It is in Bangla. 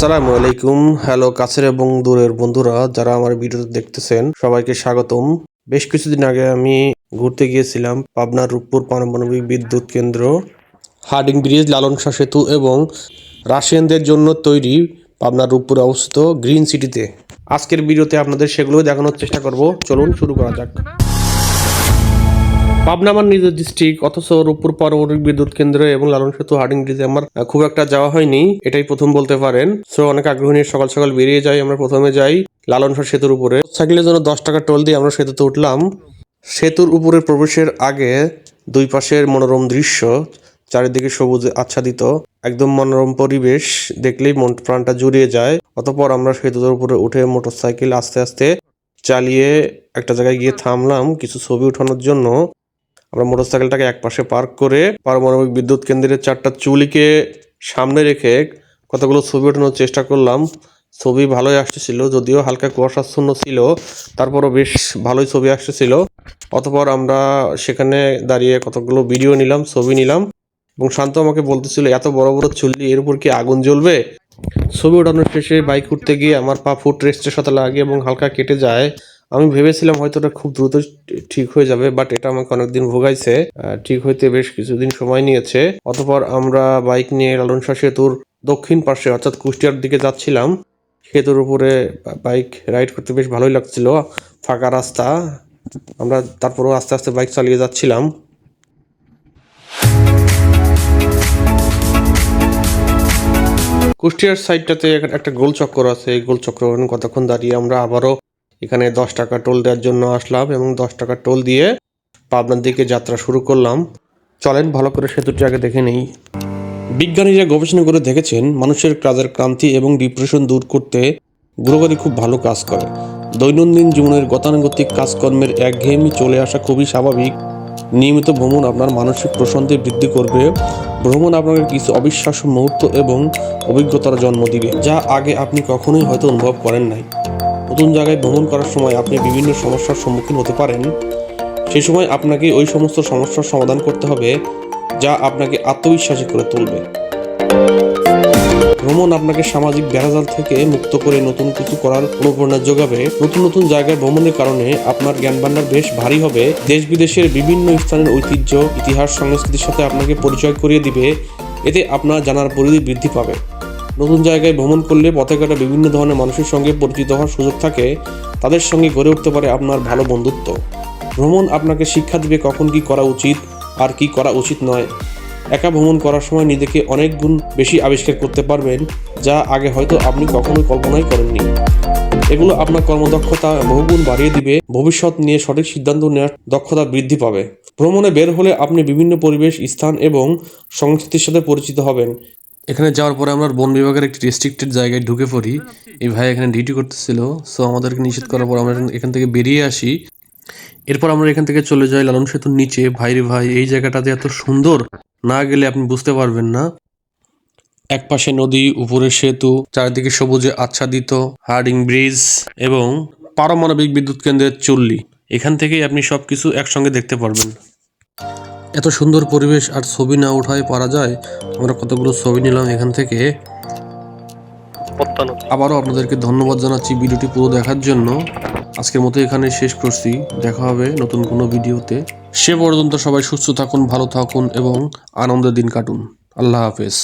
আসসালামু আলাইকুম। হ্যালো কাছের এবং দূরের বন্ধুরা, যারা আমার ভিডিও দেখতেছেন, সবাইকে স্বাগতম। বেশ কিছুদিন আগে আমি ঘুরতে গিয়েছিলাম পাবনার রূপপুর পারমাণবিক বিদ্যুৎ কেন্দ্র, হার্ডিং ব্রিজ, লালন শাহ সেতু এবং রাশিয়ানদের জন্য তৈরি পাবনার রূপপুরে অবস্থিত গ্রিন সিটিতে। আজকের ভিডিওতে আপনাদের সেগুলো দেখানোর চেষ্টা করব। চলুন শুরু করা যাক। পাবনা আমার নিজের ডিস্ট্রিক্ট অথচ রূপপুর পারমাণবিক বিদ্যুৎ কেন্দ্র এবং লালন সেতু হার্ডিং ব্রিজে আমার খুব একটা যাওয়া হয়নি। এটাই প্রথম বলতে পারেন। সো অনেক আগ্রহ নিয়ে সকাল সকাল বেরিয়ে যাই, আমরা প্রথমে যাই লালন সেতুর উপরে। সাইকেলের জন্য দশ টাকা টোল দিয়ে আমরা সেতুতে উঠলাম। সেতুর উপরে প্রবেশের আগে দুই পাশের মনোরম দৃশ্য, চারিদিকে সবুজ আচ্ছাদিত, একদম মনোরম পরিবেশ, দেখলেই মন প্রাণটা জুড়িয়ে যায়। অতপর আমরা সেতুর উপরে উঠে মোটরসাইকেল আস্তে আস্তে চালিয়ে একটা জায়গায় গিয়ে থামলাম। কিছু ছবি ওঠানোর জন্য। আমরা মোটরসাইকেলটাকে এক পাশে পার্ক করে পারমাণবিক বিদ্যুৎ কেন্দ্রের চারটা চুলিকে সামনে রেখে কতগুলো ছবি ওঠানোর চেষ্টা করলাম। ছবি ভালোই আসতেছিল, যদিও হালকা কুয়াশাচ্ছন্ন ছিল, তারপরও বেশ ভালোই ছবি আসতেছিল। অতপর আমরা সেখানে দাঁড়িয়ে কতগুলো ভিডিও নিলাম, ছবি নিলাম এবং শান্ত আমাকে বলতেছিল, এত বড় বড় চুল্লি এর উপর কি আগুন জ্বলবে? ছবি ওঠানোর শেষে বাইক উঠতে গিয়ে আমার পা ফুট রেস্টের সাথে লাগে এবং হালকা কেটে যায়। আমি ভেবেছিলাম হয়তো এটা খুব দ্রুত ঠিক হয়ে যাবে বাট এটা আমাকে অনেকদিন ভোগাইছে ঠিক হইতে বেশ কিছুদিন সময় নিয়েছে। অতপর আমরা বাইক নিয়ে লালন শাহ সেতুর দক্ষিণ পাশে, অর্থাৎ কুষ্টিয়ার দিকে যাচ্ছিলাম। সেতুর উপরে বাইক রাইড করতে বেশ ভালোই লাগছিল, ফাঁকা রাস্তা। আমরা তারপরেও আস্তে আস্তে বাইক চালিয়ে যাচ্ছিলাম। কুষ্টিয়ার সাইডটাতে এক- একটা গোল চক্র আছে, এই গোল চক্র কতক্ষণ দাঁড়িয়ে আমরা আবারও এখানে দশ টাকা টোল দেওয়ার জন্য আসলাম এবং দশ টাকা টোল দিয়ে পাবনার দিকে যাত্রা শুরু করলাম। চলেন ভালো করে সেতুটি আগে দেখে নেই। বিজ্ঞানীরা গবেষণা করে দেখেছেন, মানুষের কাজের ক্রান্তি এবং ডিপ্রেশন দূর করতে গ্রহগাড়ি খুব ভালো কাজ করে। দৈনন্দিন জীবনের গতানুগতিক কাজকর্মের একঘেয়েমি চলে আসা খুবই স্বাভাবিক। নিয়মিত ভ্রমণ আপনার মানসিক প্রশান্তি বৃদ্ধি করবে। ভ্রমণ আপনাকে কিছু অবিশ্বাস্য মুহূর্ত এবং অভিজ্ঞতার জন্ম দিবে, যা আগে আপনি কখনোই হয়তো অনুভব করেন নাই। নতুন জায়গায় ভ্রমণ করার সময় আপনি বিভিন্ন সমস্যার সম্মুখীন হতে পারেন। সেই সময় আপনাকে ওই সমস্ত সমস্যার সমাধান করতে হবে, যা আপনাকে আত্মবিশ্বাসী করে তুলবে। ভ্রমণ আপনাকে সামাজিক বেড়াজাল থেকে মুক্ত করে নতুন কিছু করার অনুপ্রেরণা যোগাবে। নতুন নতুন জায়গায় ভ্রমণের কারণে আপনার জ্ঞান ভান্ডার বেশ ভারী হবে। দেশ বিদেশের বিভিন্ন স্থানের ঐতিহ্য, ইতিহাস, সংস্কৃতির সাথে আপনাকে পরিচয় করিয়ে দিবে। এতে আপনার জানার পরিধি বৃদ্ধি পাবে। নতুন জায়গায় ভ্রমণ করলে পথে ঘাটে বিভিন্ন ধরনের মানুষের সঙ্গে পরিচিত হওয়ার সুযোগ থাকে, তাদের সঙ্গে গড়ে উঠতে পারে আপনার ভালো বন্ধুত্ব। ভ্রমণ আপনাকে শিক্ষা দিবে কখন কি করা উচিত আর কি করা উচিত নয়। একা ভ্রমণ করার সময় নিজেকে অনেক গুণ বেশি আবিষ্কার করতে পারবেন, যা আগে হয়তো আপনি কখনোই কল্পনাই করেননি। এগুলো আপনার কর্মদক্ষতা, বহুগুণ বাড়িয়ে দিবে, ভবিষ্যৎ নিয়ে সঠিক সিদ্ধান্ত নেওয়ার দক্ষতা বৃদ্ধি পাবে। ভ্রমণে বের হলে আপনি বিভিন্ন পরিবেশ, স্থান এবং সংস্কৃতির সাথে পরিচিত হবেন। এখানে যাওয়ার পরে আমরা বন বিভাগের একটি রেস্ট্রিক্টেড জায়গায় ঢুকে পড়ি। এই ভাই এখানে ডিউটি করতেছিল সো আমাদেরকে নিষেধ করার পর আমরা এখান থেকে বেরিয়ে আসি। এরপর আমরা এখান থেকে চলে যাই লালন সেতুর নিচে। ভাইরে ভাই, এই জায়গাটাতে এত সুন্দর, না গেলে আপনি বুঝতে পারবেন না। এক পাশে নদী, উপরে সেতু, চারিদিকে সবুজে আচ্ছাদিত হার্ডিং ব্রিজ এবং পারমাণবিক বিদ্যুৎ কেন্দ্রের চুল্লি। এখান থেকেই আপনি সবকিছু একসঙ্গে দেখতে পারবেন। এত সুন্দর পরিবেশ আর ছবি না উঠায় পারা যায়। আমরা কতগুলো ছবি নিলাম এখান থেকে। আবারও আপনাদেরকে ধন্যবাদ জানাচ্ছি ভিডিওটি পুরো দেখার জন্য। আজকের মতো এখানে শেষ করছি। দেখা হবে নতুন কোনো ভিডিওতে। সে পর্যন্ত সবাই সুস্থ থাকুন ভালো থাকুন এবং আনন্দের দিন কাটুন। আল্লাহ হাফেজ।